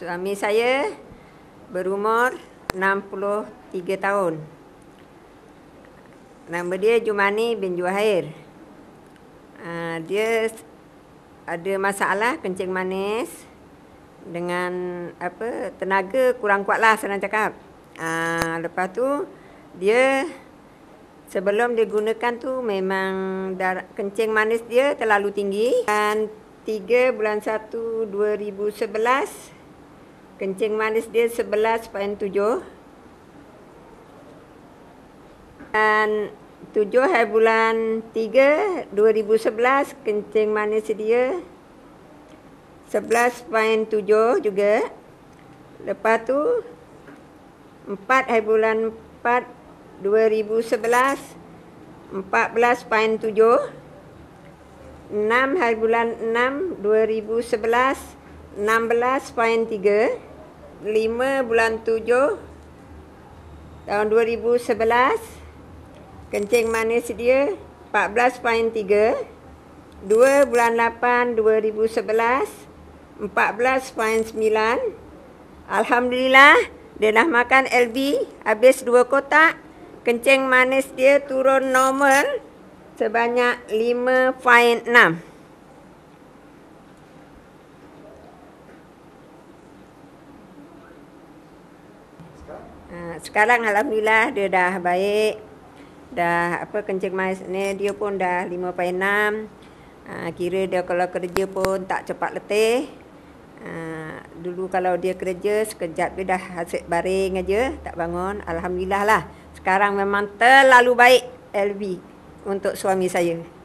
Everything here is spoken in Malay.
Suami saya berumur 63 tahun. Nama dia Jumani bin Juhair. Uh, dia ada masalah kencing manis dengan apa tenaga kurang kuatlah senang cakap. Uh, lepas tu dia sebelum dia gunakan tu memang dar, kencing manis dia terlalu tinggi dan 3 bulan 1 2011 Kencing manis dia 11.7 Dan 7 hari bulan 3 2011 Kencing manis dia 11.7 juga. Lepas tu 4 hari bulan 4 2011 14.7 6 hari bulan 6 2011 16.3 5 bulan 7 tahun 2011 kencing manis dia 14.3 2 bulan 8 2011 14.9 Alhamdulillah dia dah makan LB habis 2 kotak. Kencing manis dia turun normal sebanyak 5.6 Ha, sekarang alhamdulillah dia dah baik. Dah apa kencing manis ni dia pun dah 5.6. Ha, kira dia kalau kerja pun tak cepat letih. Ha, dulu kalau dia kerja sekejap dia dah asyik baring aja, tak bangun. Alhamdulillah lah. Sekarang memang terlalu baik LV untuk suami saya.